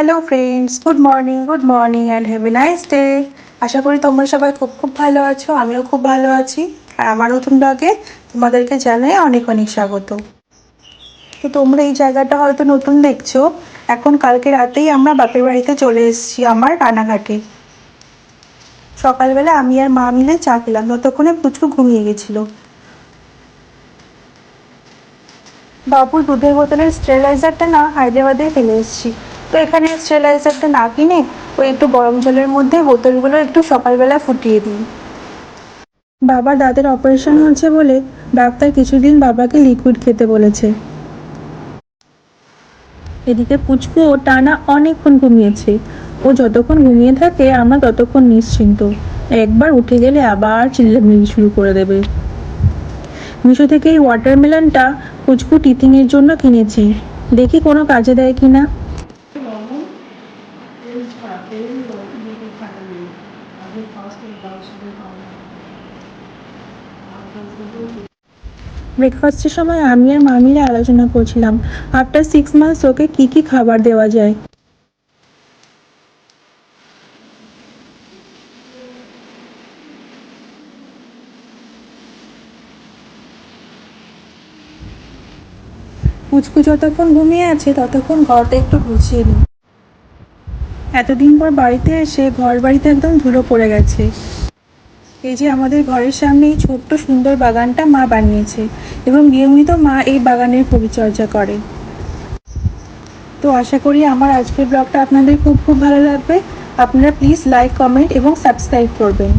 Hello friends good morning good morning and have nice day আশা করি তোমরা সবাই খুব খুব ভালো আছো, আমিও খুব ভালো আছি, আর আমার নতুন ব্লগে তোমাদেরকে জানাই অনেক অনেক স্বাগত। তো তোমরা এই জায়গাটা হয়তো নতুন দেখছ, এখন কালকে রাতেই আমরা বাপের বাড়িতে চলে এসেছি আমার রানাঘাটে সকালবেলা আমি আর মা মিলে চা খেলাম, ততক্ষণে পুচকু ঘুমিয়ে গেছিল। বাবুর দুধের বোতলের স্টেরিলাইজারটা না হায়দ্রাবাদে ফেলে এসেছি। তো এখানে স্টেরিলাইজারটা না কিনে ওই একটু গরম জলের মধ্যে বোতলগুলো একটু সকালবেলা ফুটিয়ে দিই। বাবার দাঁতের অপারেশন হয়েছে বলে ডাক্তার কিছুদিন বাবাকে লিকুইড খেতে বলেছে। এদিকে পুচকু ও টানা অনেকক্ষণ ঘুমিয়েছে। ও যতক্ষণ ঘুমিয়ে থাকে, আমরা ততক্ষণ নিশ্চিন্ত। একবার উঠে গেলে আবার চিল্লামিল্লি শুরু করে দেবে। মিশো থেকে এই ওয়াটারমেলনটা পুচকু টিথিংয়ের জন্য কিনেছি। দেখি কোনো কাজে দেয় কি না ব্রেকফাস্টের সময় আমি আর মামিরা আলোচনা করছিলাম। আফটার সিক্স মান্থস ওকে কি কি খাবার দেওয়া যায়? পুচকু যতক্ষণ ঘুমিয়ে আছে, ততক্ষণ ঘরটা একটু গুছিয়ে নিই। এতদিন পর বাড়িতে এসে ঘর বাড়িতে একদম ধুলো পড়ে গেছে। এই যে আমাদের ঘরের সামনে এই ছোট্ট সুন্দর বাগানটা মা বানিয়েছে এবং নিয়মিত মা এই বাগানের পরিচর্যা করে। তো আশা করি আমার আজকের ব্লগটা আপনাদের খুব খুব ভালো লাগবে। আপনারা প্লিজ লাইক কমেন্ট এবং সাবস্ক্রাইব করবেন।